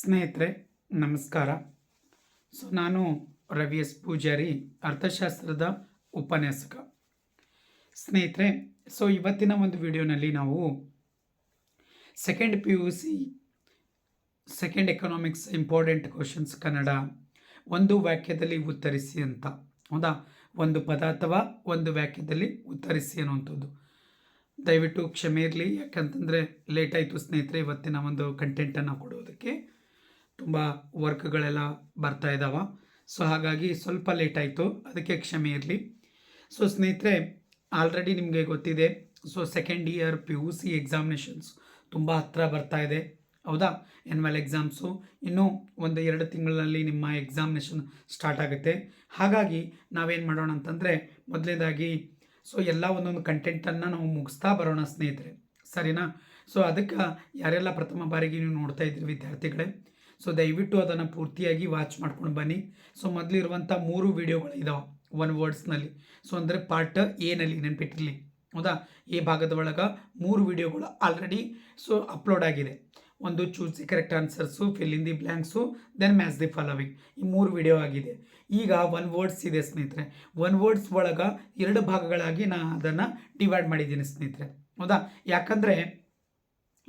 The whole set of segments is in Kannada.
ಸ್ನೇಹಿತರೆ, ನಮಸ್ಕಾರ. ಸೊ, ನಾನು ರವಿ ಎಸ್. ಪೂಜಾರಿ, ಅರ್ಥಶಾಸ್ತ್ರದ ಉಪನ್ಯಾಸಕ. ಸ್ನೇಹಿತರೆ, ಸೊ, ಇವತ್ತಿನ ಒಂದು ವಿಡಿಯೋನಲ್ಲಿ ನಾವು second P U C second economics important questions Kannada ಒಂದು ವಾಕ್ಯದಲ್ಲಿ ಉತ್ತರಿಸಿ ಅಂತ. ಹೌದಾ? ಒಂದು ಪದ ಅಥವಾ ಒಂದು ವಾಕ್ಯದಲ್ಲಿ ಉತ್ತರಿಸಿ ಅನ್ನುವಂಥದ್ದು. ದಯವಿಟ್ಟು ಕ್ಷಮೆ ಇರಲಿ. ಯಾಕಂತಂದರೆ ಲೇಟ್ ಆಯಿತು ಸ್ನೇಹಿತರೆ, ಇವತ್ತಿನ ಒಂದು ಕಂಟೆಂಟನ್ನು ಕೊಡೋದಕ್ಕೆ. ತುಂಬ ವರ್ಕ್ಗಳೆಲ್ಲ ಬರ್ತಾ ಇದ್ದಾವೆ ಸೊ ಹಾಗಾಗಿ ಸ್ವಲ್ಪ ಲೇಟ್ ಆಯಿತು. ಅದಕ್ಕೆ ಕ್ಷಮೆ ಇರಲಿ. ಸೊ ಸ್ನೇಹಿತರೆ ಆಲ್ರೆಡಿ ನಿಮಗೆ ಗೊತ್ತಿದೆ. So second year P U C examinations ತುಂಬ ಹತ್ತಿರ ಬರ್ತಾ ಇದೆ. ಹೌದಾ? ಎನ್ವಲ್ ಎಕ್ಸಾಮ್ಸು ಇನ್ನೂ ಒಂದು ಎರಡು ತಿಂಗಳಲ್ಲಿ ನಿಮ್ಮ ಎಕ್ಸಾಮಿನೇಷನ್ ಸ್ಟಾರ್ಟ್ ಆಗುತ್ತೆ. ಹಾಗಾಗಿ ನಾವೇನು ಮಾಡೋಣ ಅಂತಂದರೆ ಮೊದಲನೇದಾಗಿ ಸೊ ಎಲ್ಲ ಒಂದೊಂದು ಕಂಟೆಂಟನ್ನು ನಾವು ಮುಗಿಸ್ತಾ ಬರೋಣ ಸ್ನೇಹಿತರೆ. ಸರಿನಾ? ಸೊ ಅದಕ್ಕೆ ಯಾರೆಲ್ಲ ಪ್ರಥಮ ಬಾರಿಗೆ ನೀವು ನೋಡ್ತಾ ಇದ್ದೀರಿ ವಿದ್ಯಾರ್ಥಿಗಳೇ ಸೊ ದಯವಿಟ್ಟು ಅದನ್ನು ಪೂರ್ತಿಯಾಗಿ ವಾಚ್ ಮಾಡ್ಕೊಂಡು ಬನ್ನಿ. ಸೊ ಮೊದಲಿರುವಂಥ ಮೂರು ವಿಡಿಯೋಗಳು ಇದಾವೆ ಒನ್ ವರ್ಡ್ಸ್ನಲ್ಲಿ ಸೊ ಅಂದರೆ ಪಾರ್ಟ್ ಎನಲ್ಲಿ ನೆನಪಿಟ್ಟಿರಲಿ. ಹೌದಾ? ಎ ಭಾಗದ ಒಳಗೆ ಮೂರು ವಿಡಿಯೋಗಳು ಆಲ್ರೆಡಿ ಸೊ ಅಪ್ಲೋಡ್ ಆಗಿದೆ. ಒಂದು choose the correct answers fill in the blanks then match the following ಈ ಮೂರು ವಿಡಿಯೋ ಆಗಿದೆ. ಈಗ ಒನ್ ವರ್ಡ್ಸ್ ಇದೆ ಸ್ನೇಹಿತರೆ. ಒನ್ ವರ್ಡ್ಸ್ ಒಳಗೆ ಎರಡು ಭಾಗಗಳಾಗಿ ನಾನು ಅದನ್ನು ಡಿವೈಡ್ ಮಾಡಿದ್ದೀನಿ ಸ್ನೇಹಿತರೆ. ಹೌದಾ? ಯಾಕಂದರೆ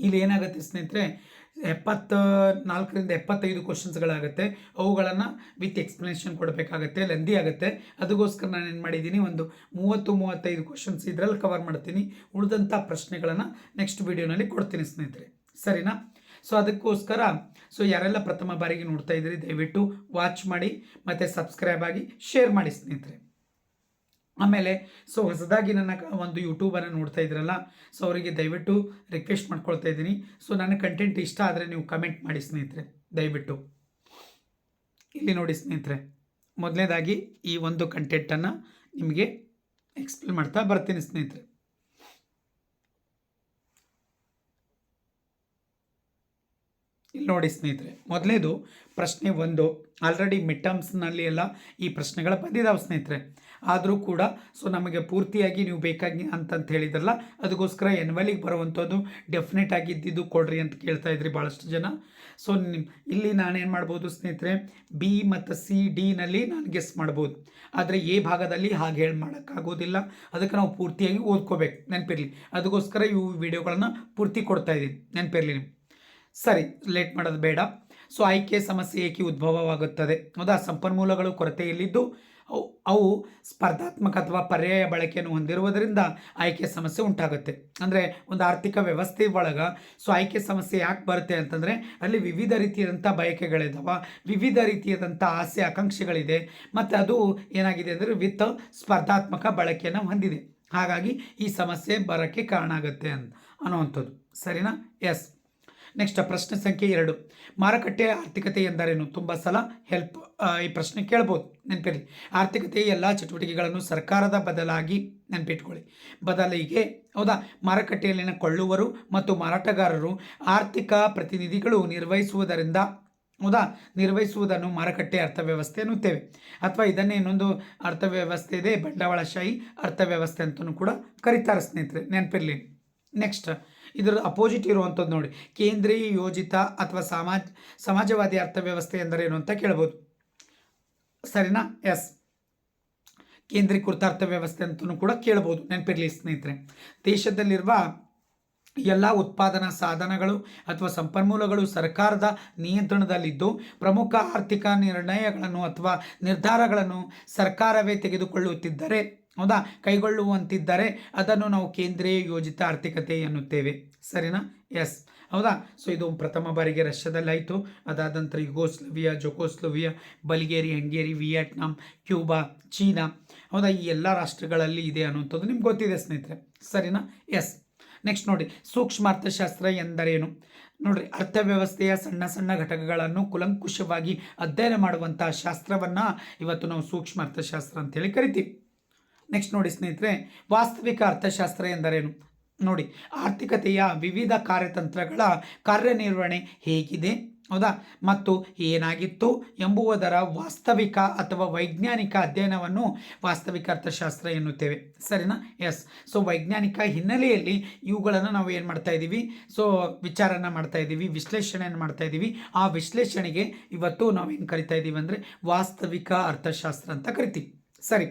ಇಲ್ಲಿ ಏನಾಗುತ್ತೆ ಸ್ನೇಹಿತರೆ? ಎಪ್ಪತ್ತ ನಾಲ್ಕರಿಂದ ಎಪ್ಪತ್ತೈದು ಕ್ವಶನ್ಸ್ಗಳಾಗುತ್ತೆ ಅವುಗಳನ್ನು ವಿತ್ ಎಕ್ಸ್ಪ್ಲನೇಷನ್ ಕೊಡಬೇಕಾಗತ್ತೆ ಲೆಂದಿ ಆಗುತ್ತೆ. ಅದಕ್ಕೋಸ್ಕರ ನಾನು ಏನು ಮಾಡಿದ್ದೀನಿ, ಒಂದು ಮೂವತ್ತು, ಮೂವತ್ತೈದು ಕ್ವಶನ್ಸ್ ಇದರಲ್ಲಿ ಕವರ್ ಮಾಡ್ತೀನಿ. ಉಳಿದಂಥ ಪ್ರಶ್ನೆಗಳನ್ನು ನೆಕ್ಸ್ಟ್ ವಿಡಿಯೋನಲ್ಲಿ ಕೊಡ್ತೀನಿ ಸ್ನೇಹಿತರೆ. ಸರಿನಾ? ಸೊ ಅದಕ್ಕೋಸ್ಕರ ಸೊ ಯಾರೆಲ್ಲ ಪ್ರಥಮ ಬಾರಿಗೆ ನೋಡ್ತಾ ಇದ್ದೀರಿ, ದಯವಿಟ್ಟು ವಾಚ್ ಮಾಡಿ, ಮತ್ತು ಸಬ್ಸ್ಕ್ರೈಬ್ ಆಗಿ ಶೇರ್ ಮಾಡಿ ಸ್ನೇಹಿತರೆ. ಆಮೇಲೆ ಸೊ ಹೊಸದಾಗಿ ನನ್ನ ಒಂದು ಯೂಟ್ಯೂಬನ್ನು ನೋಡ್ತಾ ಇದ್ರಲ್ಲ ಸೊ ಅವರಿಗೆ ದಯವಿಟ್ಟು ರಿಕ್ವೆಸ್ಟ್ ಮಾಡ್ಕೊಳ್ತಾ ಇದ್ದೀನಿ. ಸೊ ನನ್ನ ಕಂಟೆಂಟ್ ಇಷ್ಟ ಆದರೆ ನೀವು ಕಮೆಂಟ್ ಮಾಡಿ ಸ್ನೇಹಿತರೆ, ದಯವಿಟ್ಟು. ಇಲ್ಲಿ ನೋಡಿ ಸ್ನೇಹಿತರೆ ಮೊದಲನೇದಾಗಿ ಈ ಒಂದು ಕಂಟೆಂಟನ್ನು ನಿಮಗೆ ಎಕ್ಸ್ಪ್ಲೇನ್ ಮಾಡ್ತಾ ಬರ್ತೀನಿ ಸ್ನೇಹಿತರೆ. ಇಲ್ಲಿ ನೋಡಿ ಸ್ನೇಹಿತರೆ ಮೊದಲನೇದು ಪ್ರಶ್ನೆ ಒಂದು. ಆಲ್ರೆಡಿ ಮಿಡ್ ಟರ್ಮ್ಸ್ನಲ್ಲಿ ಎಲ್ಲ ಈ ಪ್ರಶ್ನೆಗಳು ಬಂದಿದ್ದಾವೆ ಸ್ನೇಹಿತರೆ. ಆದರೂ ಕೂಡ, ಸೊ ನಮಗೆ ಪೂರ್ತಿಯಾಗಿ ನೀವು ಬೇಕಾಗಿ ಅಂತಂತ ಹೇಳಿದ್ರಲ್ಲ, ಅದಕ್ಕೋಸ್ಕರ ಎನ್ವಲಿಗೆ ಬರುವಂಥದ್ದು ಡೆಫಿನೆಟ್ ಆಗಿ ಇದ್ದಿದ್ದು ಕೊಡ್ರಿ ಅಂತ ಕೇಳ್ತಾ ಇದ್ರಿ ಭಾಳಷ್ಟು ಜನ. ಸೊ ಇಲ್ಲಿ ನಾನೇನು ಮಾಡ್ಬೋದು ಸ್ನೇಹಿತರೆ ಬಿ ಮತ್ತು ಸಿ ಡಿನಲ್ಲಿ ನಾನು ಗೆಸ್ ಮಾಡ್ಬೋದು. ಆದರೆ ಎ ಭಾಗದಲ್ಲಿ ಹಾಗೆ ಹೇಳಿ ಮಾಡೋಕ್ಕಾಗೋದಿಲ್ಲ. ಅದಕ್ಕೆ ನಾವು ಪೂರ್ತಿಯಾಗಿ ಓದ್ಕೋಬೇಕು. ನೆನಪಿರಲಿ. ಅದಕ್ಕೋಸ್ಕರ ಇವು ವಿಡಿಯೋಗಳನ್ನು ಪೂರ್ತಿ ಕೊಡ್ತಾ ಇದ್ದೀನಿ. ನೆನಪಿರಲಿ ನೀವು. ಸರಿ, ಲೇಟ್ ಮಾಡೋದು ಬೇಡ. ಸೊ ಆಯ್ಕೆ ಸಮಸ್ಯೆ ಏಕೆ ಉದ್ಭವವಾಗುತ್ತದೆ? ಹೌದಾ ಸಂಪನ್ಮೂಲಗಳು ಕೊರತೆಯಲ್ಲಿದ್ದು ಅವು ಅವು ಸ್ಪರ್ಧಾತ್ಮಕ ಅಥವಾ ಪರ್ಯಾಯ ಬಳಕೆಯನ್ನು ಹೊಂದಿರುವುದರಿಂದ ಆಯ್ಕೆ ಸಮಸ್ಯೆ ಉಂಟಾಗುತ್ತೆ. ಅಂದರೆ ಒಂದು ಆರ್ಥಿಕ ವ್ಯವಸ್ಥೆ ಒಳಗೆ ಸೊ ಆಯ್ಕೆ ಸಮಸ್ಯೆ ಯಾಕೆ ಬರುತ್ತೆ ಅಂತಂದರೆ ಅಲ್ಲಿ ವಿವಿಧ ರೀತಿಯಾದಂಥ ಬಯಕೆಗಳಿದ್ದಾವೆ ವಿವಿಧ ರೀತಿಯಾದಂಥ ಆಸೆ, ಆಕಾಂಕ್ಷೆಗಳಿದೆ, ಮತ್ತು ಅದು ಏನಾಗಿದೆ ಅಂದರೆ ವಿತ್ ಸ್ಪರ್ಧಾತ್ಮಕ ಬಳಕೆಯನ್ನು ಹೊಂದಿದೆ. ಹಾಗಾಗಿ ಈ ಸಮಸ್ಯೆ ಬರೋಕ್ಕೆ ಕಾರಣ ಆಗುತ್ತೆ ಅಂತ ಅನ್ನೋವಂಥದ್ದು. ಸರಿನಾ? ಎಸ್ ನೆಕ್ಸ್ಟ್ ಪ್ರಶ್ನೆ ಸಂಖ್ಯೆ ಎರಡು. ಮಾರುಕಟ್ಟೆ ಆರ್ಥಿಕತೆ ಎಂದರೇನು? ತುಂಬ ಸಲ ಹೆಲ್ಪ್ ಈ ಪ್ರಶ್ನೆ ಕೇಳ್ಬೋದು. ನೆನಪಿರಲಿ. ಆರ್ಥಿಕತೆಯ ಎಲ್ಲ ಚಟುವಟಿಕೆಗಳನ್ನು ಸರ್ಕಾರದ ಬದಲಾಗಿ ನೆನಪಿಟ್ಕೊಳ್ಳಿ. ಬದಲಿಗೆ, ಹೌದಾ? ಮಾರುಕಟ್ಟೆಯಲ್ಲಿನ ಕೊಳ್ಳುವರು ಮತ್ತು ಮಾರಾಟಗಾರರು ಆರ್ಥಿಕ ಪ್ರತಿನಿಧಿಗಳು ನಿರ್ವಹಿಸುವುದರಿಂದ, ಹೌದಾ? ನಿರ್ವಹಿಸುವುದನ್ನು ಮಾರುಕಟ್ಟೆ ಅರ್ಥವ್ಯವಸ್ಥೆ ಎನ್ನುತ್ತೇವೆ. ಅಥವಾ ಇದನ್ನೇ ಇನ್ನೊಂದು ಅರ್ಥವ್ಯವಸ್ಥೆ ಇದೆ, ಬಂಡವಾಳಶಾಹಿ ಅರ್ಥವ್ಯವಸ್ಥೆ ಅಂತಲೂ ಕೂಡ ಕರೀತಾರೆ ಸ್ನೇಹಿತರೆ. ನೆನಪಿರಲಿ. ನೆಕ್ಸ್ಟ್ ಇದರ ಅಪೋಸಿಟ್ ಇರುವಂಥದ್ದು ನೋಡಿ. ಕೇಂದ್ರೀಯ ಯೋಜಿತ ಅಥವಾ ಸಮಾಜ, ಸಮಾಜವಾದಿ ಅರ್ಥವ್ಯವಸ್ಥೆ ಎಂದರೇನು ಅಂತ ಕೇಳ್ಬೋದು. ಸರಿನಾ? ಎಸ್ ಕೇಂದ್ರೀಕೃತ ಅರ್ಥವ್ಯವಸ್ಥೆ ಅಂತಲೂ ಕೂಡ ಕೇಳ್ಬೋದು. ನೆನಪಿರಲಿ ಸ್ನೇಹಿತರೆ. ದೇಶದಲ್ಲಿರುವ ಎಲ್ಲ ಉತ್ಪಾದನಾ ಸಾಧನಗಳು ಅಥವಾ ಸಂಪನ್ಮೂಲಗಳು ಸರ್ಕಾರದ ನಿಯಂತ್ರಣದಲ್ಲಿದ್ದು, ಪ್ರಮುಖ ಆರ್ಥಿಕ ನಿರ್ಣಯಗಳನ್ನು ಅಥವಾ ನಿರ್ಧಾರಗಳನ್ನು ಸರ್ಕಾರವೇ ತೆಗೆದುಕೊಳ್ಳುತ್ತಿದ್ದರೆ ಹೌದಾ? ಕೈಗೊಳ್ಳುವಂತಿದ್ದರೆ ಅದನ್ನು ನಾವು ಕೇಂದ್ರೀಯ ಯೋಜಿತ ಆರ್ಥಿಕತೆ ಎನ್ನುತ್ತೇವೆ. ಸರಿನಾ? ಎಸ್ ಹೌದಾ? ಸೊ ಇದು ಪ್ರಥಮ ಬಾರಿಗೆ ರಷ್ಯಾದಲ್ಲಿ ಆಯಿತು. ಅದಾದ ನಂತರ Yugoslavia, Czechoslovakia Bulgaria Hungary, Vietnam, Cuba, China. ಹೌದಾ? ಈ ಎಲ್ಲ ರಾಷ್ಟ್ರಗಳಲ್ಲಿ ಇದೆ ಅನ್ನುವಂಥದ್ದು ನಿಮ್ಗೆ ಗೊತ್ತಿದೆ ಸ್ನೇಹಿತರೆ. ಸರಿನಾ? ಎಸ್ ನೆಕ್ಸ್ಟ್ ನೋಡಿ. ಸೂಕ್ಷ್ಮ ಅರ್ಥಶಾಸ್ತ್ರ ಎಂದರೇನು? ನೋಡ್ರಿ, ಅರ್ಥವ್ಯವಸ್ಥೆಯ ಸಣ್ಣ ಸಣ್ಣ ಘಟಕಗಳನ್ನು ಕುಲಂಕುಷವಾಗಿ ಅಧ್ಯಯನ ಮಾಡುವಂಥ ಶಾಸ್ತ್ರವನ್ನು ಇವತ್ತು ನಾವು ಸೂಕ್ಷ್ಮ ಅರ್ಥಶಾಸ್ತ್ರ ಅಂತೇಳಿ ಕರಿತೀವಿ. ನೆಕ್ಸ್ಟ್ ನೋಡಿ ಸ್ನೇಹಿತರೆ, ವಾಸ್ತವಿಕ ಅರ್ಥಶಾಸ್ತ್ರ ಎಂದರೇನು? ನೋಡಿ, ಆರ್ಥಿಕತೆಯ ವಿವಿಧ ಕಾರ್ಯತಂತ್ರಗಳ ಕಾರ್ಯನಿರ್ವಹಣೆ ಹೇಗಿದೆ? ಹೌದಾ? ಮತ್ತು ಏನಾಗಿತ್ತು ಎಂಬುವುದರ ವಾಸ್ತವಿಕ ಅಥವಾ ವೈಜ್ಞಾನಿಕ ಅಧ್ಯಯನವನ್ನು ವಾಸ್ತವಿಕ ಅರ್ಥಶಾಸ್ತ್ರ ಎನ್ನುತ್ತೇವೆ. ಸರಿನಾ? ಎಸ್ ಸೊ ವೈಜ್ಞಾನಿಕ ಹಿನ್ನೆಲೆಯಲ್ಲಿ ಇವುಗಳನ್ನು ನಾವು ಏನು ಮಾಡ್ತಾ ಇದ್ದೀವಿ? ಸೊ ವಿಚಾರನ ಮಾಡ್ತಾ ಇದ್ದೀವಿ, ವಿಶ್ಲೇಷಣೆಯನ್ನು ಮಾಡ್ತಾ ಇದ್ದೀವಿ. ಆ ವಿಶ್ಲೇಷಣೆಗೆ ಇವತ್ತು ನಾವೇನು ಕರಿತಾ ಇದ್ದೀವಿ ಅಂದರೆ ವಾಸ್ತವಿಕ ಅರ್ಥಶಾಸ್ತ್ರ ಅಂತ ಕರಿತೀವಿ. ಸರಿ.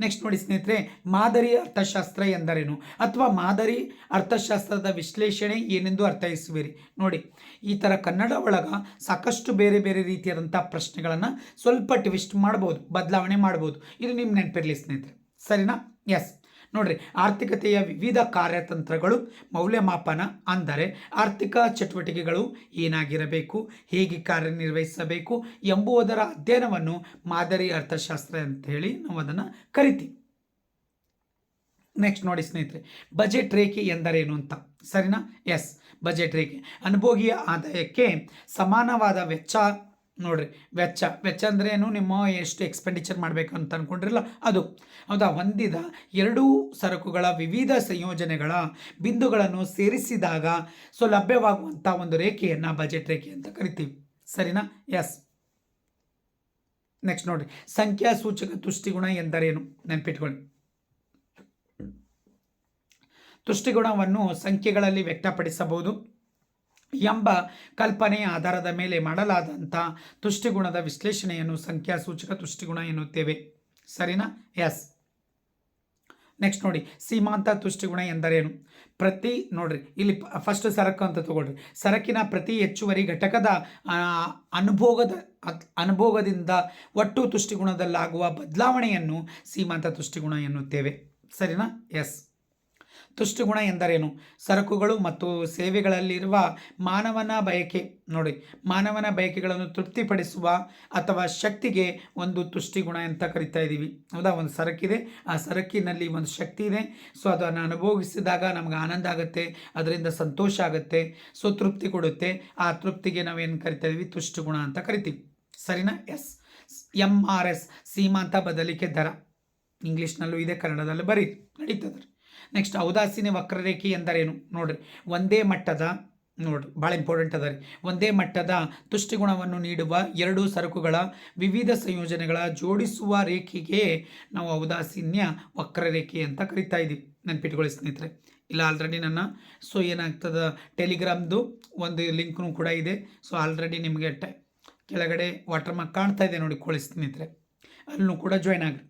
ನೆಕ್ಸ್ಟ್ ನೋಡಿ ಸ್ನೇಹಿತರೆ, ಮಾದರಿ ಅರ್ಥಶಾಸ್ತ್ರ ಎಂದರೇನು? ಅಥವಾ ಮಾದರಿ ಅರ್ಥಶಾಸ್ತ್ರದ ವಿಶ್ಲೇಷಣೆ ಏನೆಂದು ಅರ್ಥೈಸುವಿರಿ? ನೋಡಿ, ಈ ಥರ ಕನ್ನಡ ಒಳಗ ಸಾಕಷ್ಟು ಬೇರೆ ಬೇರೆ ರೀತಿಯಾದಂಥ ಪ್ರಶ್ನೆಗಳನ್ನು ಸ್ವಲ್ಪ ಟ್ವಿಸ್ಟ್ ಮಾಡ್ಬೋದು, ಬದಲಾವಣೆ ಮಾಡ್ಬೋದು. ಇದು ನಿಮ್ಮ ನೆನಪಿರಲಿ ಸ್ನೇಹಿತರೆ. ಸರಿನಾ? ಎಸ್ ನೋಡ್ರಿ, ಆರ್ಥಿಕತೆಯ ವಿವಿಧ ಕಾರ್ಯತಂತ್ರಗಳು, ಮೌಲ್ಯಮಾಪನ ಅಂದರೆ ಆರ್ಥಿಕ ಚಟುವಟಿಕೆಗಳು ಏನಾಗಿರಬೇಕು, ಹೇಗೆ ಕಾರ್ಯನಿರ್ವಹಿಸಬೇಕು ಎಂಬುದರ ಅಧ್ಯಯನವನ್ನು ಮಾದರಿ ಅರ್ಥಶಾಸ್ತ್ರ ಅಂತ ಹೇಳಿ ನಾವು ಅದನ್ನು ಕರಿತೀವಿ. ನೆಕ್ಸ್ಟ್ ನೋಡಿ ಸ್ನೇಹಿತರೆ, ಬಜೆಟ್ ರೇಖೆ ಎಂದರೇನು ಅಂತ? ಸರಿನಾ? ಎಸ್ ಬಜೆಟ್ ರೇಖೆ. ಅನುಭೋಗಿಯ ಆದಾಯಕ್ಕೆ ಸಮಾನವಾದ ವೆಚ್ಚ ನೋಡ್ರಿ, ವೆಚ್ಚ. ವೆಚ್ಚ ಅಂದ್ರೆ ಏನು? ನಿಮ್ಮ ಎಷ್ಟು ಎಕ್ಸ್ಪೆಂಡಿಚರ್ ಮಾಡಬೇಕು ಅಂತ ಅಂದ್ಕೊಂಡಿರಲ್ಲ ಅದು. ಹೌದಾ? ಹೊಂದಿದ ಎರಡೂ ಸರಕುಗಳ ವಿವಿಧ ಸಂಯೋಜನೆಗಳ ಬಿಂದುಗಳನ್ನು ಸೇರಿಸಿದಾಗ ಸೊ ಲಭ್ಯವಾಗುವಂಥ ಒಂದು ರೇಖೆಯನ್ನು ಬಜೆಟ್ ರೇಖೆ ಅಂತ ಕರಿತೀವಿ. ಸರಿನಾ? ಎಸ್ ನೆಕ್ಸ್ಟ್ ನೋಡಿರಿ. ಸಂಖ್ಯಾ ಸೂಚಕ ತುಷ್ಟಿಗುಣ ಎಂದರೇನು? ನೆನ್ಪಿಟ್ಕೊಳ್ಳಿ. ತುಷ್ಟಿಗುಣವನ್ನು ಸಂಖ್ಯೆಗಳಲ್ಲಿ ವ್ಯಕ್ತಪಡಿಸಬಹುದು. ಎಂಬ ಕಲ್ಪನೆಯ ಆಧಾರದ ಮೇಲೆ ಮಾಡಲಾದಂಥ ತುಷ್ಟಿಗುಣದ ವಿಶ್ಲೇಷಣೆಯನ್ನು ಸಂಖ್ಯಾಸೂಚಕ ತುಷ್ಟಿಗುಣ ಎನ್ನುತ್ತೇವೆ. ಸರಿನಾ? ಎಸ್ ನೆಕ್ಸ್ಟ್ ನೋಡಿ, ಸೀಮಾಂತ ತುಷ್ಟಿಗುಣ ಎಂದರೇನು? ಪ್ರತಿ, ನೋಡ್ರಿ, ಇಲ್ಲಿ ಫಸ್ಟ್ ಸರಕು ಅಂತ ತಗೊಳ್ರಿ. ಸರಕಿನ ಪ್ರತಿ ಹೆಚ್ಚುವರಿ ಘಟಕದ ಅನುಭೋಗದ ಅನುಭೋಗದಿಂದ ಒಟ್ಟು ತುಷ್ಟಿಗುಣದಲ್ಲಾಗುವ ಬದಲಾವಣೆಯನ್ನು ಸೀಮಾಂತ ತುಷ್ಟಿಗುಣ ಎನ್ನುತ್ತೇವೆ. ಸರಿನಾ? ಎಸ್ ತುಷ್ಟಗುಣ ಎಂದರೇನು? ಸರಕುಗಳು ಮತ್ತು ಸೇವೆಗಳಲ್ಲಿರುವ ಮಾನವನ ಬಯಕೆ. ನೋಡಿ, ಮಾನವನ ಬಯಕೆಗಳನ್ನು ತೃಪ್ತಿಪಡಿಸುವ ಅಥವಾ ಶಕ್ತಿಗೆ ಒಂದು ತುಷ್ಟಿಗುಣ ಅಂತ ಕರಿತಾ ಇದ್ದೀವಿ. ಹೌದಾ? ಒಂದು ಸರಕಿದೆ. ಆ ಸರಕಿನಲ್ಲಿ ಒಂದು ಶಕ್ತಿ ಇದೆ. ಸೊ, ಅದನ್ನು ಅನುಭವಿಸಿದಾಗ ನಮ್ಗೆ ಆನಂದ ಆಗುತ್ತೆ, ಅದರಿಂದ ಸಂತೋಷ ಆಗುತ್ತೆ, ಸೊ, ತೃಪ್ತಿ ಕೊಡುತ್ತೆ. ಆ ತೃಪ್ತಿಗೆ ನಾವೇನು ಕರಿತಾ ಇದ್ದೀವಿ? ತುಷ್ಟಿಗುಣ ಅಂತ ಕರಿತೀವಿ. ಸರಿನಾ? ಎಸ್. ಎಂ ಆರ್ ಎಸ್ ಸೀಮಾಂತ ಬದಲಿಕೆ ದರ. ಇಂಗ್ಲೀಷ್ನಲ್ಲೂ ಇದೆ, ಕನ್ನಡದಲ್ಲೂ ಬರೀ ನಡೀತದೆ. ನೆಕ್ಸ್ಟ್ ಔದಾಸೀನ ವಕ್ರರೇಖೆ ಎಂದರೇನು? ನೋಡ್ರಿ, ಒಂದೇ ಮಟ್ಟದ, ನೋಡ್ರಿ, ಭಾಳ ಇಂಪಾರ್ಟೆಂಟ್ ಅದ ರೀ. ಒಂದೇ ಮಟ್ಟದ ತುಷ್ಟಿಗುಣವನ್ನು ನೀಡುವ ಎರಡು ಸರಕುಗಳ ವಿವಿಧ ಸಂಯೋಜನೆಗಳ ಜೋಡಿಸುವ ರೇಖೆಗೆ ನಾವು ಔದಾಸೀನ್ಯ ವಕ್ರರೇಖೆ ಅಂತ ಕರಿತಾ ಇದ್ದೀವಿ ನೆನ್ಪಿಟ್ಕೊಳ್ಳಿ ಸ್ನೇಹಿತರೆ. ಇಲ್ಲ ಆಲ್ರೆಡಿ ನನ್ನ ಸೊ ಏನಾಗ್ತದೆ? ಟೆಲಿಗ್ರಾಮ್ದು ಒಂದು ಲಿಂಕ್ನು ಕೂಡ ಇದೆ. ಸೊ ಆಲ್ರೆಡಿ ನಿಮಗೆ ಟೈ, ಕೆಳಗಡೆ ವಾಟರ್ ಮಾರ್ಕ್ ಕಾಣ್ತಾ ಇದೆ ನೋಡಿ, ಕೋಳಿ ಸ್ನೇಹಿತರೆ. ಅಲ್ಲೂ ಕೂಡ ಜಾಯ್ನ್ ಆಗ್ರಿ.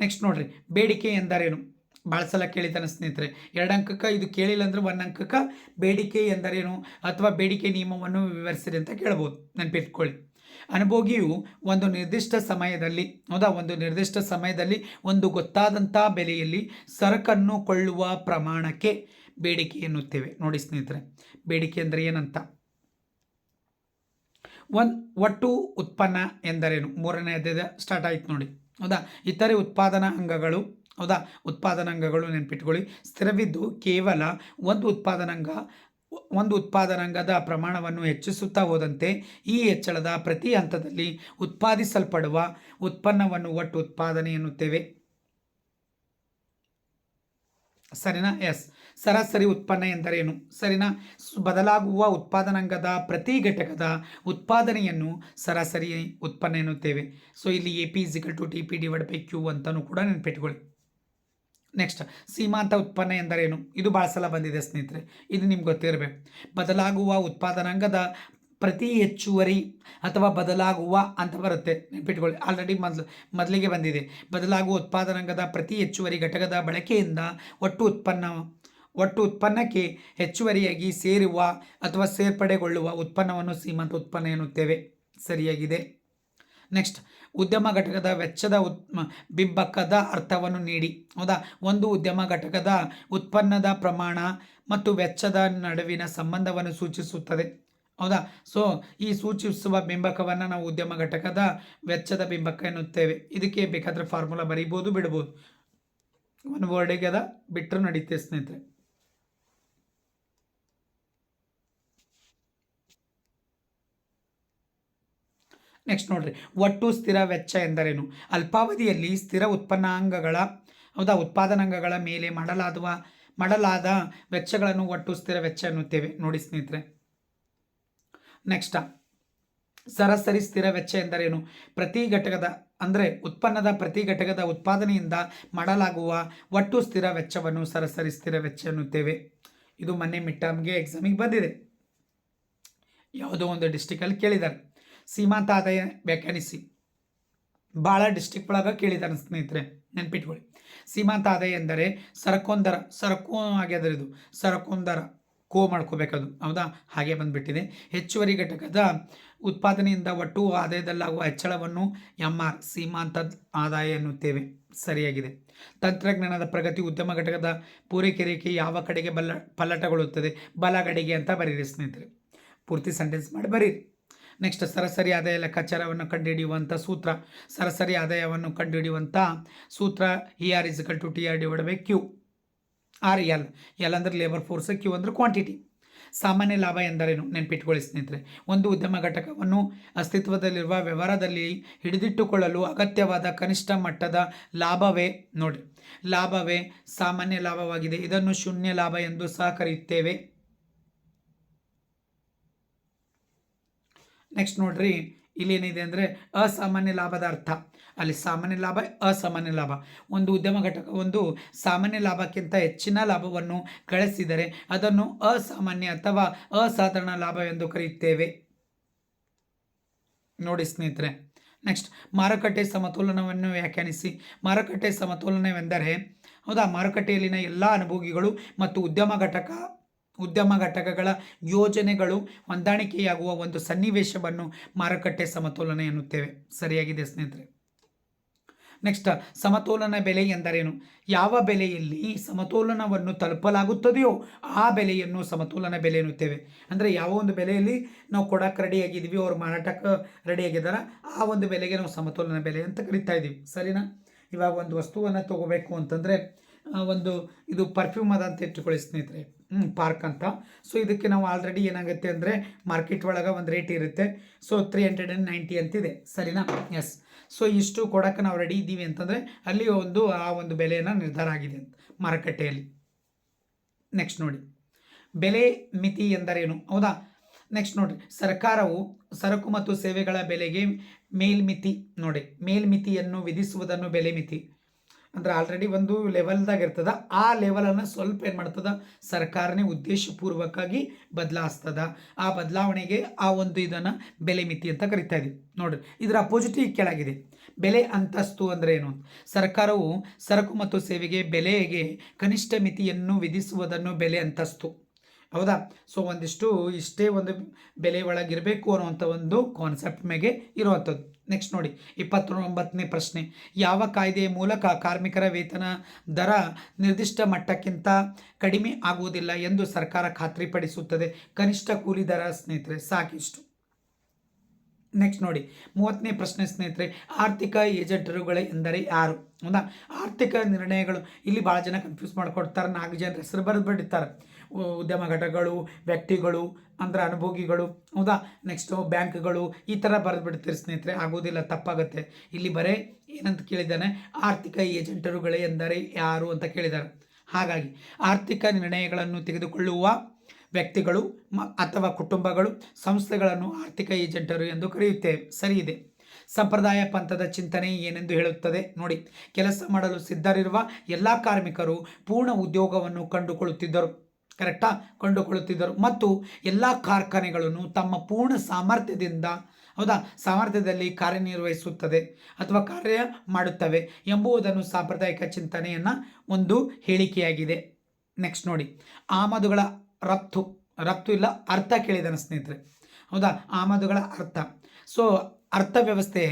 ನೆಕ್ಸ್ಟ್ ನೋಡಿರಿ, ಬೇಡಿಕೆ ಎಂದರೇನು? ಭಾಳ ಸಲ ಕೇಳಿದ್ದಾನೆ ಸ್ನೇಹಿತರೆ. ಎರಡು ಅಂಕಕ್ಕೆ, ಇದು ಕೇಳಿಲ್ಲ ಅಂದ್ರೆ ಒಂದು ಅಂಕಕ್ಕೆ ಬೇಡಿಕೆ ಎಂದರೇನು? ಅಥವಾ ಬೇಡಿಕೆ ನಿಯಮವನ್ನು ವಿವರಿಸಿರಿ ಅಂತ ಕೇಳ್ಬೋದು. ನೆನಪಿಟ್ಕೊಳ್ಳಿ. ಅನುಭೋಗಿಯು ಒಂದು ನಿರ್ದಿಷ್ಟ ಸಮಯದಲ್ಲಿ, ಹೌದಾ? ಒಂದು ನಿರ್ದಿಷ್ಟ ಸಮಯದಲ್ಲಿ ಒಂದು ಗೊತ್ತಾದಂಥ ಬೆಲೆಯಲ್ಲಿ ಸರಕನ್ನು ಕೊಳ್ಳುವ ಪ್ರಮಾಣಕ್ಕೆ ಬೇಡಿಕೆ ಎನ್ನುತ್ತೇವೆ. ನೋಡಿ ಸ್ನೇಹಿತರೆ, ಬೇಡಿಕೆ ಅಂದರೆ ಏನಂತ? ಒಂದು, ಒಟ್ಟು ಉತ್ಪನ್ನ ಎಂದರೇನು? ಮೂರನೇ ಅಧ್ಯಾಯ ಸ್ಟಾರ್ಟ್ ಆಯಿತು ನೋಡಿ. ಹೌದಾ? ಇತರೆ ಉತ್ಪಾದನಾ ಅಂಗಗಳು ಹೌದಾ? ಉತ್ಪಾದನಾಂಗಗಳು ನೆನ್ಪಿಟ್ಕೊಳ್ಳಿ. ಸ್ಥಿರವಿದ್ದು ಕೇವಲ ಒಂದು ಉತ್ಪಾದನಾಂಗ, ಒಂದು ಉತ್ಪಾದನಾಂಗದ ಪ್ರಮಾಣವನ್ನು ಹೆಚ್ಚಿಸುತ್ತಾ ಹೋದಂತೆ ಈ ಹೆಚ್ಚಳದ ಪ್ರತಿ ಹಂತದಲ್ಲಿ ಉತ್ಪಾದಿಸಲ್ಪಡುವ ಉತ್ಪನ್ನವನ್ನು ಒಟ್ಟು ಉತ್ಪಾದನೆ ಎನ್ನುತ್ತೇವೆ. ಸರಿನಾ? ಎಸ್. ಸರಾಸರಿ ಉತ್ಪನ್ನ ಎಂದರೇನು? ಸರಿನಾ? ಬದಲಾಗುವ ಉತ್ಪಾದನಾಂಗದ ಪ್ರತಿ ಘಟಕದ ಉತ್ಪಾದನೆಯನ್ನು ಸರಾಸರಿ ಉತ್ಪನ್ನ ಎನ್ನುತ್ತೇವೆ. ಸೊ, ಇಲ್ಲಿ A P is equal to T P divide by Q ಅಂತಲೂ ಕೂಡ ನೆನ್ಪಿಟ್ಕೊಳ್ಳಿ. ನೆಕ್ಸ್ಟ್ ಸೀಮಾಂತ ಉತ್ಪನ್ನ ಎಂದರೇನು? ಇದು ಭಾಳ ಸಲ ಬಂದಿದೆ ಸ್ನೇಹಿತರೆ. ಇದು ನಿಮ್ಗೆ ಗೊತ್ತಿರಬೇಕು. ಬದಲಾಗುವ ಉತ್ಪಾದನಾಂಗದ ಪ್ರತಿ ಹೆಚ್ಚುವರಿ ಅಥವಾ ಬದಲಾಗುವ ಅಂತ ಬರುತ್ತೆ. ನೆನ್ಪಿಟ್ಕೊಳ್ಳಿ. ಆಲ್ರೆಡಿ ಮೊದಲು, ಮೊದಲಿಗೆ ಬಂದಿದೆ. ಬದಲಾಗುವ ಉತ್ಪಾದನಾಂಗದ ಪ್ರತಿ ಹೆಚ್ಚುವರಿ ಘಟಕದ ಬಳಕೆಯಿಂದ ಒಟ್ಟು ಉತ್ಪನ್ನ, ಒಟ್ಟು ಉತ್ಪನ್ನಕ್ಕೆ ಹೆಚ್ಚುವರಿಯಾಗಿ ಸೇರುವ ಅಥವಾ ಸೇರ್ಪಡೆಗೊಳ್ಳುವ ಉತ್ಪನ್ನವನ್ನು ಸೀಮಂತ ಉತ್ಪನ್ನ ಎನ್ನುತ್ತೇವೆ. ಸರಿಯಾಗಿದೆ? ನೆಕ್ಸ್ಟ್ ಉದ್ಯಮ ಘಟಕದ ವೆಚ್ಚದ ಉತ್ ಬಿಂಬಕದ ಅರ್ಥವನ್ನು ನೀಡಿ. ಹೌದಾ? ಒಂದು ಉದ್ಯಮ ಘಟಕದ ಉತ್ಪನ್ನದ ಪ್ರಮಾಣ ಮತ್ತು ವೆಚ್ಚದ ನಡುವಿನ ಸಂಬಂಧವನ್ನು ಸೂಚಿಸುತ್ತದೆ. ಹೌದಾ? ಸೊ ಈ ಸೂಚಿಸುವ ಬಿಂಬಕವನ್ನು ನಾವು ಉದ್ಯಮ ಘಟಕದ ವೆಚ್ಚದ ಬಿಂಬಕ ಎನ್ನುತ್ತೇವೆ. ಇದಕ್ಕೆ ಬೇಕಾದರೆ ಫಾರ್ಮುಲಾ ಬರೀಬೋದು, ಬಿಡ್ಬೋದು. ಒಂದು ವರ್ಡಿಗೆ ಅದ? ಬಿಟ್ಟರು ನಡೀತೇವೆ ಸ್ನೇಹಿತರೆ. ನೆಕ್ಸ್ಟ್ ನೋಡ್ರಿ. ಒಟ್ಟು ಸ್ಥಿರ ವೆಚ್ಚ ಎಂದರೇನು? ಅಲ್ಪಾವಧಿಯಲ್ಲಿ ಸ್ಥಿರ ಉತ್ಪನ್ನಾಂಗಗಳ, ಹೌದಾ? ಉತ್ಪಾದನಾಂಗಗಳ ಮೇಲೆ ಮಾಡಲಾದ ಮಾಡಲಾದ ವೆಚ್ಚಗಳನ್ನು ಒಟ್ಟು ಸ್ಥಿರ ವೆಚ್ಚ ಎನ್ನುತ್ತೇವೆ. ನೋಡಿ ಸ್ನೇಹಿತರೆ. ನೆಕ್ಸ್ಟ್ ಸರಾಸರಿ ಸ್ಥಿರ ವೆಚ್ಚ ಎಂದರೇನು? ಪ್ರತಿ ಘಟಕದ, ಅಂದರೆ ಉತ್ಪನ್ನದ ಪ್ರತಿ ಘಟಕದ ಉತ್ಪಾದನೆಯಿಂದ ಮಾಡಲಾಗುವ ಒಟ್ಟು ಸ್ಥಿರ ವೆಚ್ಚವನ್ನು ಸರಾಸರಿ ಸ್ಥಿರ ವೆಚ್ಚ ಎನ್ನುತ್ತೇವೆ. ಇದು ಮೊನ್ನೆ ಮಿಡ್ ಟರ್ಮ್ಗೆ ಎಕ್ಸಾಮಿಗೆ ಬಂದಿದೆ. ಯಾವುದೋ ಒಂದು ಡಿಸ್ಟಿಕಲ್ಲಿ ಕೇಳಿದ್ದಾರೆ. ಸೀಮಾಂತ ಆದಾಯ ವ್ಯಾಖ್ಯಾನಿಸಿ. ಭಾಳ ಡಿಸ್ಟಿಕ್ ಒಳಗೆ ಕೇಳಿದ್ದಾರೆ ಸ್ನೇಹಿತರೆ ನೆನ್ಪಿಟ್ಕೊಳ್ಳಿ ಸೀಮಾಂತ ಆದಾಯ ಎಂದರೆ ಸರಕೊಂದರ, ಸರಕು ಆಗ್ಯದ ಇದು. ಸರಕೊಂದರ ಕೋ ಮಾಡ್ಕೋಬೇಕದು. ಹೌದಾ? ಹಾಗೆ ಬಂದುಬಿಟ್ಟಿದೆ. ಹೆಚ್ಚುವರಿ ಘಟಕದ ಉತ್ಪಾದನೆಯಿಂದ ಒಟ್ಟು ಆದಾಯದಲ್ಲಾಗುವ ಹೆಚ್ಚಳವನ್ನು ಎಂ ಆರ್ ಸೀಮಾಂತ ಆದಾಯ ಎನ್ನುತ್ತೇವೆ. ಸರಿಯಾಗಿದೆ. ತಂತ್ರಜ್ಞಾನದ ಪ್ರಗತಿ ಉದ್ಯಮ ಘಟಕದ ಪೂರೈಕೆ ರೇಖೆ ಯಾವ ಕಡೆಗೆ ಬಲ್ಲ, ಪಲ್ಲಟಗೊಳ್ಳುತ್ತದೆ? ಬಲಗಡೆಗೆ ಅಂತ ಬರೀರಿ ಸ್ನೇಹಿತರೆ. ಪೂರ್ತಿ ಸೆಂಟೆನ್ಸ್ ಮಾಡಿ ಬರೀರಿ. ನೆಕ್ಸ್ಟ್ ಸರಾಸರಿ ಆದಾಯ ಲೆಕ್ಕಾಚಾರವನ್ನು ಕಂಡುಹಿಡಿಯುವಂಥ ಸೂತ್ರ. ಸರಾಸರಿ ಆದಾಯವನ್ನು ಕಂಡುಹಿಡಿಯುವಂಥ ಸೂತ್ರ E R is equal to T R divide by Q R L L ಅಂದರೆ ಲೇಬರ್ ಫೋರ್ಸ್ ಕ್ಯೂ ಅಂದರೆ ಕ್ವಾಂಟಿಟಿ ಸಾಮಾನ್ಯ ಲಾಭ ಎಂದರೇನು? ನೆನಪಿಟ್ಕೊಳ್ಳಿ ಸ್ನೇಹಿತರೆ ಒಂದು ಉದ್ಯಮ ಘಟಕವನ್ನು ಅಸ್ತಿತ್ವದಲ್ಲಿರುವ ವ್ಯವಹಾರದಲ್ಲಿ ಹಿಡಿದಿಟ್ಟುಕೊಳ್ಳಲು ಅಗತ್ಯವಾದ ಕನಿಷ್ಠ ಮಟ್ಟದ ಲಾಭವೇ ನೋಡಿ ಲಾಭವೇ ಸಾಮಾನ್ಯ ಲಾಭವಾಗಿದೆ. ಇದನ್ನು ಶೂನ್ಯ ಲಾಭ ಎಂದು ಸಹ ಕರೆಯುತ್ತೇವೆ. ನೆಕ್ಸ್ಟ್ ನೋಡ್ರಿ ಇಲ್ಲಿ ಏನಿದೆ ಅಂದರೆ ಅಸಾಮಾನ್ಯ ಲಾಭದ ಅರ್ಥ. ಅಲ್ಲಿ ಸಾಮಾನ್ಯ ಲಾಭ, ಅಸಾಮಾನ್ಯ ಲಾಭ. ಒಂದು ಉದ್ಯಮ ಘಟಕ, ಒಂದು ಸಾಮಾನ್ಯ ಲಾಭಕ್ಕಿಂತ ಹೆಚ್ಚಿನ ಲಾಭವನ್ನು ಗಳಿಸಿದರೆ ಅದನ್ನು ಅಸಾಮಾನ್ಯ ಅಥವಾ ಅಸಾಧಾರಣ ಲಾಭ ಎಂದು ಕರೆಯುತ್ತೇವೆ. ನೋಡಿ ಸ್ನೇಹಿತರೆ ನೆಕ್ಸ್ಟ್ ಮಾರುಕಟ್ಟೆ ಸಮತೋಲನವನ್ನು ವ್ಯಾಖ್ಯಾನಿಸಿ. ಮಾರುಕಟ್ಟೆ ಸಮತೋಲನವೆಂದರೆ, ಹೌದಾ, ಮಾರುಕಟ್ಟೆಯಲ್ಲಿನ ಎಲ್ಲ ಅನುಭೋಗಿಗಳು ಮತ್ತು ಉದ್ಯಮ ಘಟಕ ಉದ್ಯಮ ಘಟಕಗಳ ಯೋಜನೆಗಳು ಹೊಂದಾಣಿಕೆಯಾಗುವ ಒಂದು ಸನ್ನಿವೇಶವನ್ನು ಮಾರುಕಟ್ಟೆ ಸಮತೋಲನ ಎನ್ನುತ್ತೇವೆ. ಸರಿಯಾಗಿದೆ ಸ್ನೇಹಿತರೆ. ನೆಕ್ಸ್ಟ್ ಸಮತೋಲನ ಬೆಲೆ ಎಂದರೇನು? ಯಾವ ಬೆಲೆಯಲ್ಲಿ ಸಮತೋಲನವನ್ನು ತಲುಪಲಾಗುತ್ತದೆಯೋ ಆ ಬೆಲೆಯನ್ನು ಸಮತೋಲನ ಬೆಲೆ ಎನ್ನುತ್ತೇವೆ. ಅಂದರೆ ಯಾವ ಒಂದು ಬೆಲೆಯಲ್ಲಿ ನಾವು ಕೊಡಕ್ಕೆ ರೆಡಿಯಾಗಿದ್ದೀವಿ ಅವ್ರು ಮಾರಾಟಕ್ಕೆ ರೆಡಿಯಾಗಿದ್ದಾರೆ ಆ ಒಂದು ಬೆಲೆಗೆ ನಾವು ಸಮತೋಲನ ಬೆಲೆ ಅಂತ ಕರಿತಾ ಇದ್ದೀವಿ. ಸರಿನಾ? ಇವಾಗ ಒಂದು ವಸ್ತುವನ್ನು ತಗೋಬೇಕು ಅಂತಂದರೆ ಒಂದು ಇದು ಪರ್ಫ್ಯೂಮ್ ಅದ ಅಂತ ಇಟ್ಕೊಳ್ಳಿ ಸ್ನೇಹಿತರೆ. ಪಾರ್ಕ್ ಅಂತ. ಸೊ ಇದಕ್ಕೆ ನಾವು ಆಲ್ರೆಡಿ ಏನಾಗುತ್ತೆ ಅಂದರೆ ಮಾರ್ಕೆಟ್ ಒಳಗೆ ಒಂದು ರೇಟ್ ಇರುತ್ತೆ. So three hundred and ninety ಅಂತಿದೆ. ಸರಿನಾ? ಎಸ್ ಸೊ ಇಷ್ಟು ಕೊಡೋಕೆ ನಾವು ರೆಡಿ ಇದ್ದೀವಿ ಅಂತಂದರೆ ಅಲ್ಲಿ ಒಂದು, ಆ ಒಂದು ಬೆಲೆಯನ್ನು ನಿರ್ಧಾರ ಆಗಿದೆ ಅಂತ ಮಾರುಕಟ್ಟೆಯಲ್ಲಿ. ನೆಕ್ಸ್ಟ್ ನೋಡಿ. ಬೆಲೆ ಮಿತಿ ಎಂದರೇನು? ಹೌದಾ? ನೆಕ್ಸ್ಟ್ ನೋಡಿರಿ. ಸರ್ಕಾರವು ಸರಕು ಮತ್ತು ಸೇವೆಗಳ ಬೆಲೆಗೆ ಮೇಲ್ಮಿತಿ ನೋಡಿ. ಮೇಲ್ಮಿತಿಯನ್ನು ವಿಧಿಸುವುದನ್ನು ಬೆಲೆ ಮಿತಿ. ಅಂದ್ರೆ ಆಲ್ರೆಡಿ ಒಂದು ಲೆವೆಲ್ದಾಗ ಇರ್ತದ. ಆ ಲೆವೆಲನ್ನು ಸ್ವಲ್ಪ ಏನು ಮಾಡ್ತದ? ಸರ್ಕಾರನೇ ಉದ್ದೇಶಪೂರ್ವಕವಾಗಿ ಬದಲಾಯಿಸ್ತದ ಆ ಬದಲಾವಣೆಗೆ ಆ ಒಂದು ಇದನ್ನು ಬೆಲೆ ಮಿತಿ ಅಂತ ಕರಿತಾ ಇದ್ದೀವಿ. ನೋಡ್ರಿ, ಇದರ ಅಪೋಸಿಟ್ ಈ ಕೆಳಗಿದೆ. ಬೆಲೆ ಅಂತಸ್ತು ಅಂದರೆ ಏನು? ಸರ್ಕಾರವು ಸರಕು ಮತ್ತು ಸೇವೆಗೆ ಬೆಲೆಗೆ ಕನಿಷ್ಠ ಮಿತಿಯನ್ನು ವಿಧಿಸುವುದನ್ನು ಬೆಲೆ ಅಂತಸ್ತು. ಹೌದಾ? ಸೊ ಒಂದಿಷ್ಟು ಇಷ್ಟೇ ಒಂದು ಬೆಲೆ ಒಳಗಿರಬೇಕು ಅನ್ನುವಂಥ ಒಂದು ಕಾನ್ಸೆಪ್ಟ್ ಮೇಲೆ ಇರುವಂಥದ್ದು ನೆಕ್ಸ್ಟ್ ನೋಡಿ, ಇಪ್ಪತ್ತೊಂಬತ್ತನೇ ಪ್ರಶ್ನೆ. ಯಾವ ಕಾಯ್ದೆಯ ಮೂಲಕ ಕಾರ್ಮಿಕರ ವೇತನ ದರ ನಿರ್ದಿಷ್ಟ ಮಟ್ಟಕ್ಕಿಂತ ಕಡಿಮೆ ಆಗುವುದಿಲ್ಲ ಎಂದು ಸರ್ಕಾರ ಖಾತ್ರಿಪಡಿಸುತ್ತದೆ? ಕನಿಷ್ಠ ಕೂಲಿ ದರ ಸ್ನೇಹಿತರೆ, ಸಾಕಿಷ್ಟು. ನೆಕ್ಸ್ಟ್ ನೋಡಿ, ಮೂವತ್ತನೇ ಪ್ರಶ್ನೆ ಸ್ನೇಹಿತರೆ, ಆರ್ಥಿಕ ಏಜೆಂಟರುಗಳು ಎಂದರೆ ಯಾರು? ಹೌದಾ? ಆರ್ಥಿಕ ನಿರ್ಣಯಗಳು, ಇಲ್ಲಿ ಭಾಳ ಜನ ಕನ್ಫ್ಯೂಸ್ ಮಾಡ್ಕೊಡ್ತಾರೆ. ನಾಲ್ಕು ಜನ ಹೆಸರು ಬರೆದು ಉ- ಉದ್ಯಮ ಘಟಕಗಳು ವ್ಯಕ್ತಿಗಳು, ಅಂದರೆ ಅನುಭೋಗಿಗಳು, ಹೌದಾ? ನೆಕ್ಸ್ಟು ಬ್ಯಾಂಕ್ಗಳು, ಈ ಥರ ಬರೆದ್ಬಿಡ್ತೀರಿ ಸ್ನೇಹಿತರೆ, ಆಗೋದಿಲ್ಲ, ತಪ್ಪಾಗುತ್ತೆ. ಇಲ್ಲಿ ಬರೇ ಏನಂತ ಕೇಳಿದ್ದಾನೆ, ಆರ್ಥಿಕ ಏಜೆಂಟರುಗಳೇ ಎಂದರೆ ಯಾರು ಅಂತ ಕೇಳಿದ್ದಾರೆ ಹಾಗಾಗಿ, ಆರ್ಥಿಕ ನಿರ್ಣಯಗಳನ್ನು ತೆಗೆದುಕೊಳ್ಳುವ ವ್ಯಕ್ತಿಗಳು ಮ, ಅಥವಾ ಕುಟುಂಬಗಳು ಸಂಸ್ಥೆಗಳನ್ನು ಆರ್ಥಿಕ ಏಜೆಂಟರು ಎಂದು ಕರೆಯುತ್ತೇವೆ. ಸರಿ ಇದೆ. ಸಂಪ್ರದಾಯ ಪಂಥದ ಚಿಂತನೆ ಏನೆಂದು ಹೇಳುತ್ತದೆ? ನೋಡಿ, ಕೆಲಸ ಮಾಡಲು ಸಿದ್ಧರಿರುವ ಎಲ್ಲ ಕಾರ್ಮಿಕರು ಪೂರ್ಣ ಉದ್ಯೋಗವನ್ನು ಕಂಡುಕೊಳ್ಳುತ್ತಿದ್ದರು. ಕರೆಕ್ಟಾ ಕಂಡುಕೊಳ್ಳುತ್ತಿದ್ದರು. ಮತ್ತು ಎಲ್ಲ ಕಾರ್ಖಾನೆಗಳನ್ನು ತಮ್ಮ ಪೂರ್ಣ ಸಾಮರ್ಥ್ಯದಿಂದ, ಹೌದಾ, ಸಾಮರ್ಥ್ಯದಲ್ಲಿ ಕಾರ್ಯನಿರ್ವಹಿಸುತ್ತದೆ ಅಥವಾ ಕಾರ್ಯ ಮಾಡುತ್ತವೆ ಎಂಬುದನ್ನು ಸಾಂಪ್ರದಾಯಿಕ ಚಿಂತನೆಯನ್ನು ಒಂದು ಹೇಳಿಕೆಯಾಗಿದೆ. ನೆಕ್ಸ್ಟ್ ನೋಡಿ. ಆಮದುಗಳ ರಫ್ತು ರಫ್ತು ಇಲ್ಲ, ಅರ್ಥ ಕೇಳಿದಾನೆ ಸ್ನೇಹಿತರೆ. ಹೌದಾ, ಆಮದುಗಳ ಅರ್ಥ. ಸೊ ಅರ್ಥವ್ಯವಸ್ಥೆ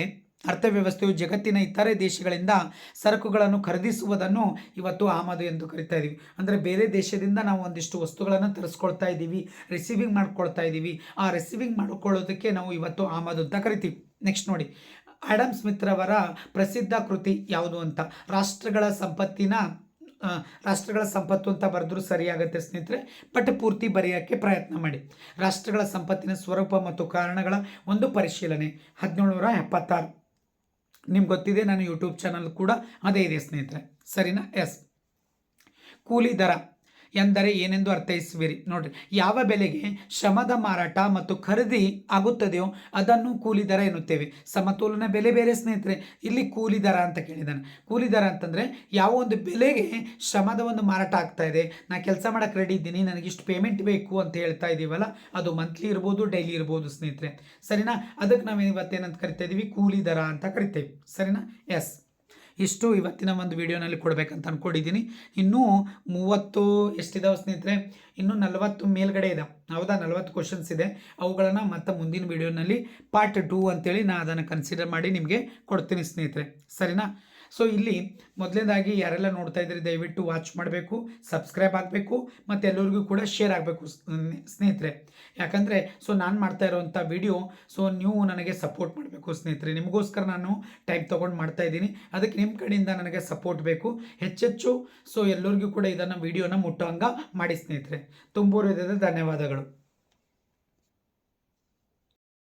ಅರ್ಥವ್ಯವಸ್ಥೆಯು ಜಗತ್ತಿನ ಇತರೆ ದೇಶಗಳಿಂದ ಸರಕುಗಳನ್ನು ಖರೀದಿಸುವುದನ್ನು ಇವತ್ತು ಆಮದು ಎಂದು ಕರಿತಾ ಇದ್ದೀವಿ ಅಂದರೆ ಬೇರೆ ದೇಶದಿಂದ ನಾವು ಒಂದಿಷ್ಟು ವಸ್ತುಗಳನ್ನು ತರಿಸ್ಕೊಳ್ತಾ ಇದ್ದೀವಿ ರಿಸೀವಿಂಗ್ ಮಾಡ್ಕೊಳ್ತಾ ಇದ್ದೀವಿ ಆ ರಿಸೀವಿಂಗ್ ಮಾಡ್ಕೊಳ್ಳೋದಕ್ಕೆ ನಾವು ಇವತ್ತು ಆಮದು ಅಂತ ಕರಿತೀವಿ. ನೆಕ್ಸ್ಟ್ ನೋಡಿ. ಆಡಮ್ ಸ್ಮಿತ್ರವರ ಪ್ರಸಿದ್ಧ ಕೃತಿ ಯಾವುದು ಅಂತ? ರಾಷ್ಟ್ರಗಳ ಸಂಪತ್ತಿನ ರಾಷ್ಟ್ರಗಳ ಸಂಪತ್ತು ಅಂತ ಬರೆದ್ರೂ ಸರಿಯಾಗುತ್ತೆ ಸ್ನೇಹಿತರೆ. ಬಟ್ ಪೂರ್ತಿ ಬರೆಯೋಕ್ಕೆ ಪ್ರಯತ್ನ ಮಾಡಿ. ರಾಷ್ಟ್ರಗಳ ಸಂಪತ್ತಿನ ಸ್ವರೂಪ ಮತ್ತು ಕಾರಣಗಳ ಒಂದು ಪರಿಶೀಲನೆ. ಹದಿನೇಳುನೂರ ಎಪ್ಪತ್ತಾರು. ನಿಮ್ಗೆ ಗೊತ್ತಿದೆ ನಾನು ಯೂಟ್ಯೂಬ್ ಚಾನಲ್ ಕೂಡ ಅದೇ ಇದೆ ಸ್ನೇಹಿತರೆ. ಸರಿನಾ? ಎಸ್ ಕೂಲಿ ದರ. ಎಂದರೆ ಏನೆಂದು ಅರ್ಥೈಸುವಿರಿ? ನೋಡ್ರಿ, ಯಾವ ಬೆಲೆಗೆ ಶ್ರಮದ ಮಾರಾಟ ಮತ್ತು ಖರೀದಿ ಆಗುತ್ತದೆಯೋ ಅದನ್ನು ಕೂಲಿ ದರ ಎನ್ನುತ್ತೇವೆ. ಸಮತೋಲನ ಬೆಲೆ ಬೇರೆ ಸ್ನೇಹಿತರೆ, ಇಲ್ಲಿ ಕೂಲಿ ದರ ಅಂತ ಕೇಳಿದ್ದಾನೆ. ಕೂಲಿ ದರ ಅಂತಂದರೆ ಯಾವ ಒಂದು ಬೆಲೆಗೆ ಶ್ರಮದ ಒಂದು ಮಾರಾಟ ಆಗ್ತಾ ಇದೆ. ನಾ ಕೆಲಸ ಮಾಡೋಕೆ ರೆಡಿ ಇದ್ದೀನಿ, ನನಗೆ ಇಷ್ಟು ಪೇಮೆಂಟ್ ಬೇಕು ಅಂತ ಹೇಳ್ತಾ ಇದ್ದೀವಲ್ಲ ಅದು ಮಂತ್ಲಿ ಇರ್ಬೋದು ಡೈಲಿ ಇರ್ಬೋದು ಸ್ನೇಹಿತರೆ. ಸರಿನಾ? ಅದಕ್ಕೆ ನಾವು ಇವತ್ತೇನಂತ ಕರಿತಾ ಇದ್ದೀವಿ ಕೂಲಿ ದರ ಅಂತ ಕರಿತೇವೆ. ಸರಿನಾ? ಎಸ್ ಇಷ್ಟು ಇವತ್ತಿನ ಒಂದು ವಿಡಿಯೋನಲ್ಲಿ ಕೊಡಬೇಕಂತ ಅಂದ್ಕೊಂಡಿದ್ದೀನಿ ಇನ್ನೂ ಮೂವತ್ತು, ಎಷ್ಟಿದಾವೆ ಸ್ನೇಹಿತರೆ? ಇನ್ನೂ ನಲವತ್ತು ಮೇಲ್ಗಡೆ ಇದೆ. ಹೌದಾ? ನಲವತ್ತು ಕ್ವಶನ್ಸ್ ಇದೆ. ಅವುಗಳನ್ನು ಮತ್ತೆ ಮುಂದಿನ ವಿಡಿಯೋನಲ್ಲಿ ಪಾರ್ಟ್ ಟೂ ಅಂತೇಳಿ ನಾನು ಅದನ್ನು ಕನ್ಸಿಡರ್ ಮಾಡಿ ನಿಮಗೆ ಕೊಡ್ತೀನಿ ಸ್ನೇಹಿತರೆ. ಸರಿನಾ? ಸೊ ಇಲ್ಲಿ ಮೊದಲನೇದಾಗಿ ಯಾರೆಲ್ಲ ನೋಡ್ತಾ ಇದ್ದೀರಿ ದಯವಿಟ್ಟು ವಾಚ್ ಮಾಡಬೇಕು ಸಬ್ಸ್ಕ್ರೈಬ್ ಆಗಬೇಕು, ಮತ್ತು ಎಲ್ಲರಿಗೂ ಕೂಡ ಶೇರ್ ಆಗಬೇಕು ಸ್ನೇಹಿತರೆ. ಯಾಕಂದರೆ ಸೊ ನಾನು ಮಾಡ್ತಾ ಇರೋವಂಥ ವಿಡಿಯೋ ಸೊ ನೀವು ನನಗೆ ಸಪೋರ್ಟ್ ಮಾಡಬೇಕು ಸ್ನೇಹಿತರೆ. ನಿಮಗೋಸ್ಕರ ನಾನು ಟೈಮ್ ತೊಗೊಂಡು ಮಾಡ್ತಾ ಇದ್ದೀನಿ. ಅದಕ್ಕೆ ನಿಮ್ಮ ಕಡೆಯಿಂದ ನನಗೆ ಸಪೋರ್ಟ್ ಬೇಕು. ಹೆಚ್ಚೆಚ್ಚು ಸೊ ಎಲ್ಲರಿಗೂ ಕೂಡ ಇದನ್ನು ವಿಡಿಯೋನ ಮುಟ್ಟೋ ಹಂಗೆ ಮಾಡಿ ಸ್ನೇಹಿತರೆ. ತುಂಬ ಹೃದಯದ ಧನ್ಯವಾದಗಳು.